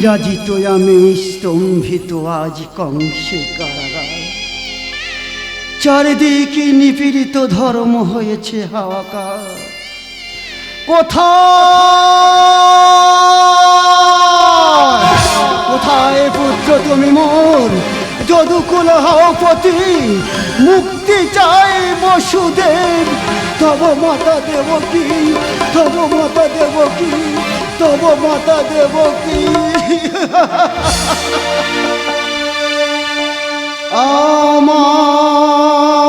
বিরাজিত আমি স্তম্ভিত আজ কংসে কারাগার। চারিদিকে নিপীড়িত ধর্ম হয়েছে হাওয়াকার কোথায়? কোথায় পুত্র তুমি মোর? যদুকুল হাওপতি মুক্তি চাই বসুদেব। তব মাতা দেব কি, তব মাতা দেব কি, তব মাতা দেব কি। আমার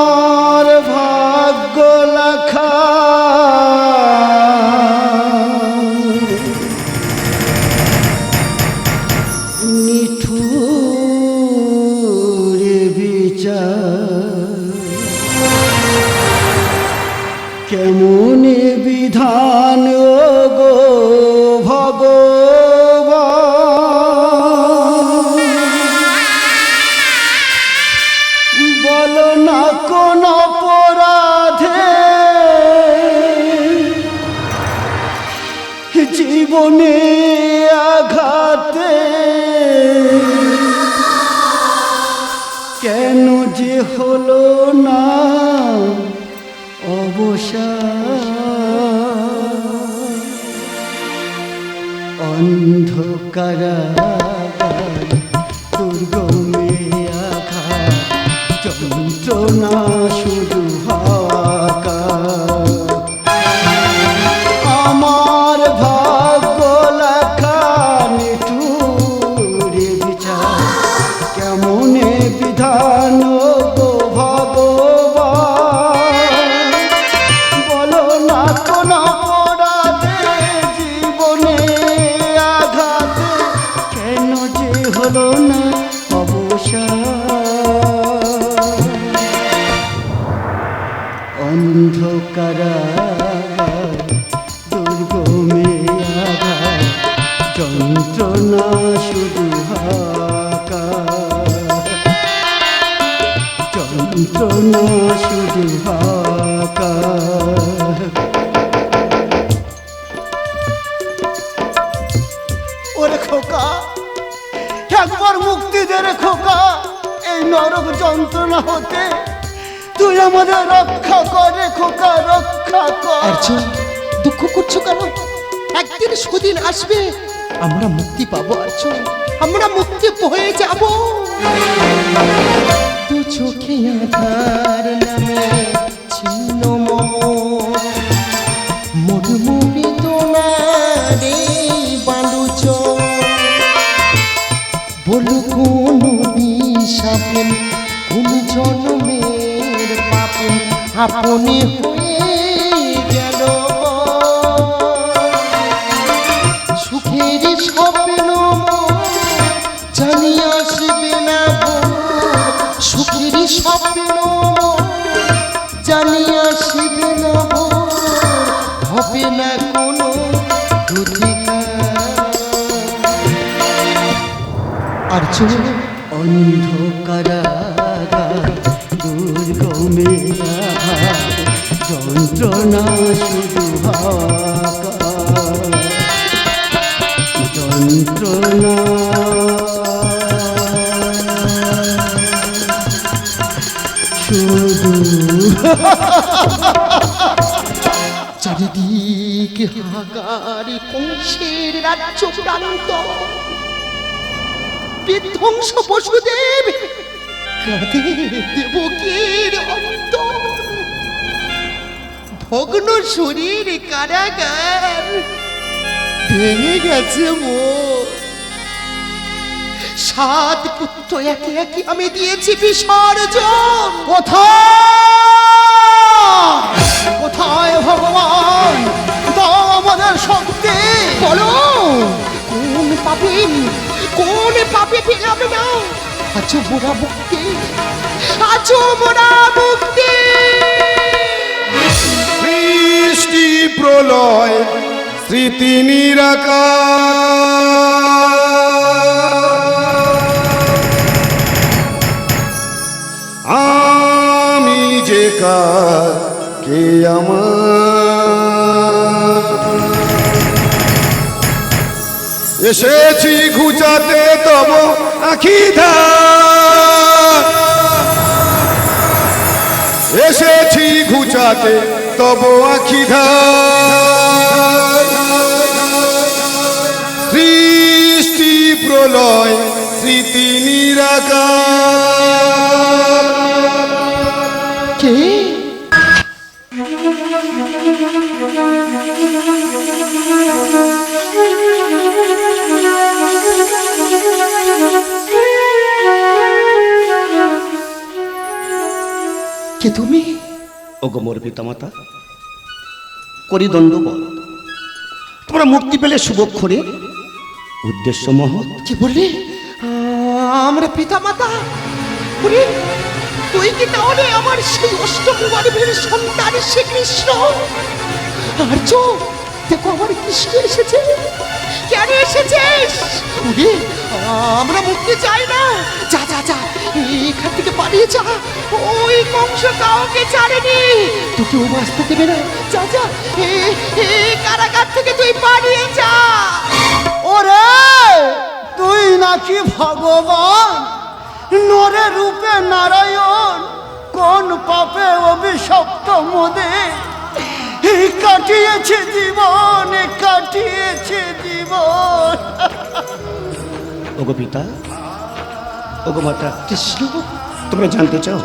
আঘাতে। কেন যে হলো না দুর্গমে আঘাত যন্ত্রণা শুধু শুধু যন্ত্রণা শুধু ওরে খোকা, একবার মুক্তি দে রে খোকা, এই নরক যন্ত্রণা হতে। তুই আমাদের রক্ষা করে খোকা, রক্ষা কর। দুঃখ করছ কেন? একদিন সুদিন আসবে আমরা মুক্তি পাবো অর্জুন আমরা মুক্তি হয়ে যাব। চোখে আধার নামে ছিন্ন মম মরুমুড়ি তোমারে বালুচ। বলু কোন বিষাপেন কোন জন্মের পাপেন আপনি হয়ে গেল। স্বপ্ন জানি আসবে না সুখের স্বপ্ন জানি আসবে না হবে না কোনো অর্জুন অন্ধকারা দুর্গমে যন্ত্রণা শুধু হাহাকার চারিদিকে হাহাকার কংসের রাজ্য প্রান্ত। বিধ্বংস বসুদেব, কাঁদে দেবকীর অন্ত। ভগ্ন শরীর কারাগার ভেঙে গেছে মোর। সাত পুত্র একে একে আমি দিয়েছি বিসর্জন। কোথায়? কোথায় ভগবান? দাও আমাদের শক্তি। বলো, কোন পাপে কোন পাপে পেলাম না? আছো মোরা মুক্তি। আছো মোরা মুক্তি। বৃষ্টি প্রলয়, স্মৃতি নিরাকার। আমার এসেছি ঘুচাতে তব আখি এসেছি ঘুচাতে তব আখি কে তুমি? ওগো মোর পিতামাতা করি দণ্ডবত তোমরা মুক্তি পেলে শুভক্ষণে উদ্দেশ্য মহৎ। কি বললি? আমরা পিতা মাতা ওরে তুই কি তাহলে আমার সেই অষ্টম গর্ভের সন্তান শ্রীকৃষ্ণ? আর চো দেখো আমার কৃষ্ণ এসেছে? কেন এসেছিস? ওরে আমরা মুক্তি চাই না। যা যা যা এখান থেকে পালিয়ে যা। ওই কংস কাউকে ছাড়েনি। তোকেও বাঁচতে দেবে না। যা যা এ- কারাগার থেকে তুই পালিয়ে যা। ওরে তুই নাকি ভগবান? নরে রূপে নারায়ণ কোন পাপে অভিশপ্ত মোদে? এই কাটিয়েছে জীবন কাটিয়েছে জীবন। ওগো পিতা ওগো মাতা কৃষ্ণ তোমরা জানতে চাও?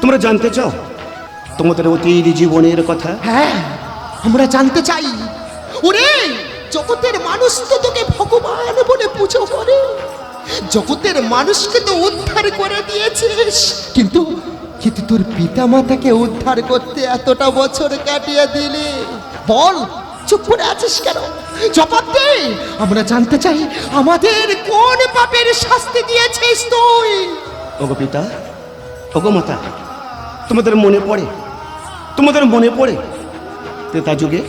তোমরা জানতে চাও তোমাদের অতীত জীবনের কথা? হ্যাঁ আমরা জানতে চাই। ওরে জগতের মানুষ তো তোকে ভগবান বলে পুজো করে। জগতের মানুষকে তো উদ্ধার করে দিয়েছিস। কিন্তু কিন্তু তোর পিতা মাতাকে উদ্ধার করতে এতটা বছর কাটিয়ে দিলি। বল চুপ করে আছিস কেন? জবাব দে। আমরা জানতে চাই আমাদের কোন পাপের শাস্তি দিয়েছিস তুই? ওগো পিতা ওগো মাতা তোমাদের মনে পড়ে তোমাদের মনে পড়ে ত্রেতা যুগে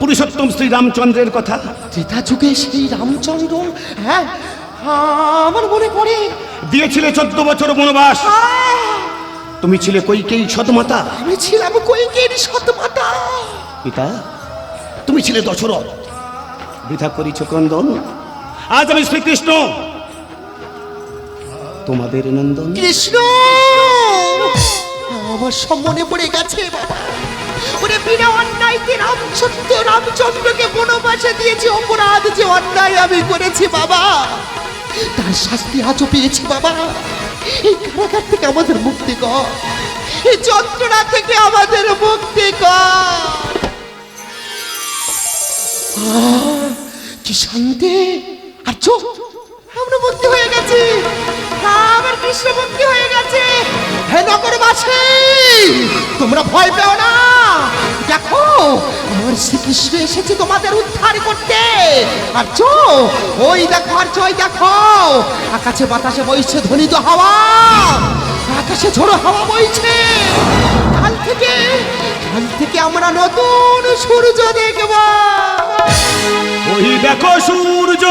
পুরুষোত্তম শ্রী রামচন্দ্রের কথা? ত্রেতা যুগে সেই রামচন্দ্র হ্যাঁ আমার মনে পড়ে। দিয়েছিলে চোদ্দ বছর বনবাস। আহ! তুমি ছিলে কৈকেয়ী সতমাতা আমি ছিলাম কৈকের শতমাতা পিতা তুমি ছিলে দশরথ। বৃথা করিছ ক্রন্দন। আজ আমি শ্রীকৃষ্ণ। তোমাদের নন্দন। কৃষ্ণ! আমার সব মনে পড়ে গেছে বাবা। ওরে বিনা অন্যায়তে রামচন্দ্র রামচন্দ্রকে বনবাসে দিয়েছে অপরাধ যে অন্যায় আমি করেছি বাবা। তার শাস্তি আজও পেয়েছি বাবা। এই কারাগার থেকে আমাদের মুক্তি কর। এই যন্ত্রণা থেকে আমাদের মুক্তি কর। কি শান্তি। আর চোখ আমরা মুক্তি হয়ে গেছি। আমার কৃষ্ণ মুক্তি হয়ে গেছে। হে নগরবাসী, তোমরা ভয় পেও না। দেখো, আমার শ্রীকৃষ্ণ এসেছে তোমাদের উদ্ধার করতে। আর চো, ওই দেখো, আর চই দেখো। আকাশে বাতাসে বইছে ধ্বনিত হাওয়া। আকাশে ঝোড়ো হাওয়া বইছে। কাল থেকে কাল থেকে আমরা নতুন সূর্য দেখব। ওই দেখো সূর্য।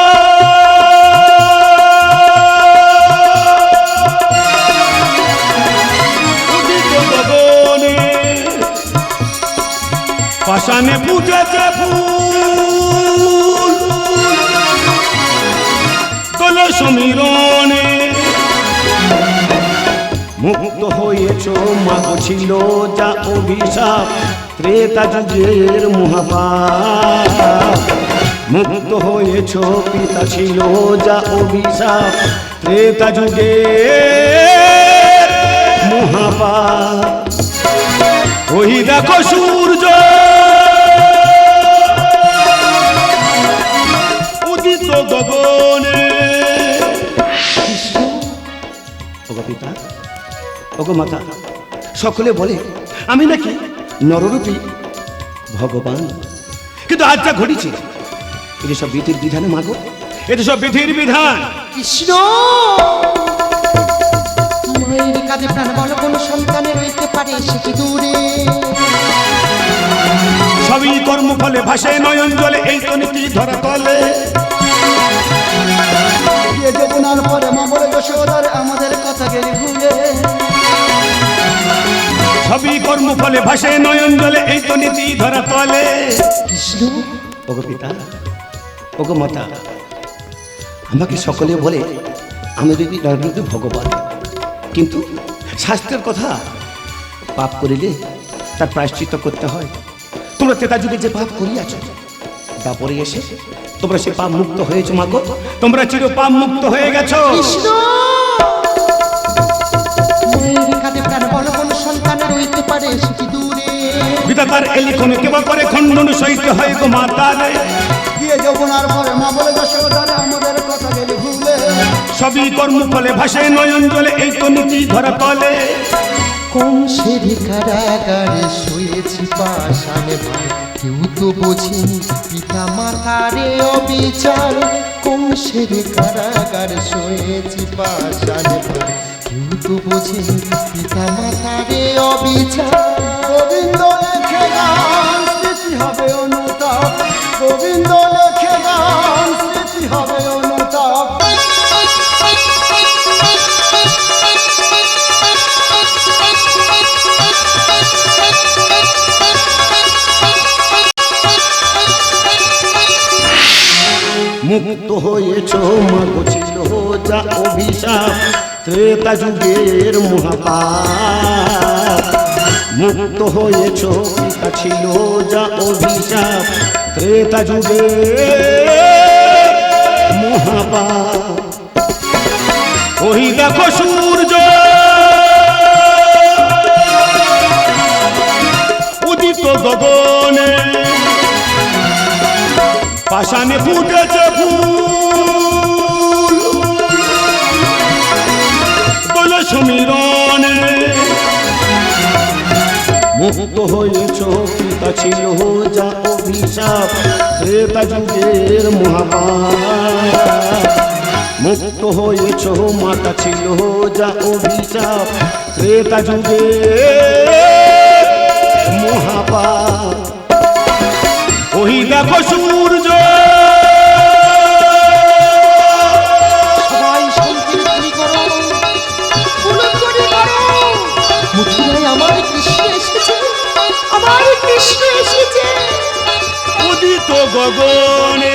পাশানে ফুটেছে ফুল। কল সমীরণে। মুক্ত হয়েছ, মাগো ছিল যা অভিশাপ, ত্রেতা যুগের মহাপাপ। মুক্ত হয়েছ, পিতা ছিল যা অভিশাপ, ত্রেতা যুগের মহাপাপ। ওই দেখো সূর্য গগনে ওগো পিতা ওগো মাতা সকলে বলে আমি নাকি নররূপী ভগবান। কিন্তু আজ যা ঘটেছে এটা সব বিধির বিধানে মাগো এটা সব বিধির বিধান। কৃষ্ণ! মায়ের কাঁধে প্রাণ বলো কোন সন্তানের রইতে পারে সে কি দূরে? সবই কর্ম ফলে ভাসে নয়ন জলে এই তো নীতি ধরা তলে। যমুনার পরে মামলে যশোদার আমাদের কথা গেলি ভুলে। সবই ভাসে নয়ন জলে এই তো নীতি ধরা তলে। কৃষ্ণ ওগো পিতা ওগো মাতা আমাকে সকলে বলে আমি যদি নরবীন্দ্র ভগবান কিন্তু শাস্ত্রের কথা পাপ করিলে তার প্রায়শ্চিত্ত করতে হয়। তোমরা তেতা যুগে যে পাপ করিয়াছ তারপরে এসে তোমরা সে পাপ মুক্ত হয়েছো মাগো তোমরা চির পাপ মুক্ত হয়ে গেছো। কৃষ্ণ! প্রাণ কোন কেবা করে খণ্ডন সহিত হয় গো দিয়ে যৌবনার পরে মা বলে যশোদারে আমাদের কথা গেলে ভুলে। সবই কর্ম ফলে ভাষায় নয়ন জলে এই তো নীতি ধরা তলে কংসের কারাগারে শুয়েছি পাশানে ভাই কেউ তো বোঝেনি পিতা মাতারে অবিচার কংসের কারাগার শুয়েছি পাশানে ভাই কেউ তো বোঝেনি পিতা মাতারে অবিচার গোবিন্দ লেখে গান হবে অনুতাপ। গোবিন্দ ত্রেতা যুগের মহাপাপ মুক্ত হয়েছ ছিল যা অভিশাপ। ত্রেতা যুগের মহাপাপ ওই দেখো সূর্য। উদিত গগনে পাশানে ফুটেছে ফুল। সমীরণে। মুক্ত হয়েছ পিতা ছিল যা অভিশাপ শ্রেতা যুগের মহাপাপ। মুক্ত হয়েছ মাতা ছিল যা অভিশাপ শ্রেতা যুগের মহাপাপ। ওই দেখো সূর্য গগনে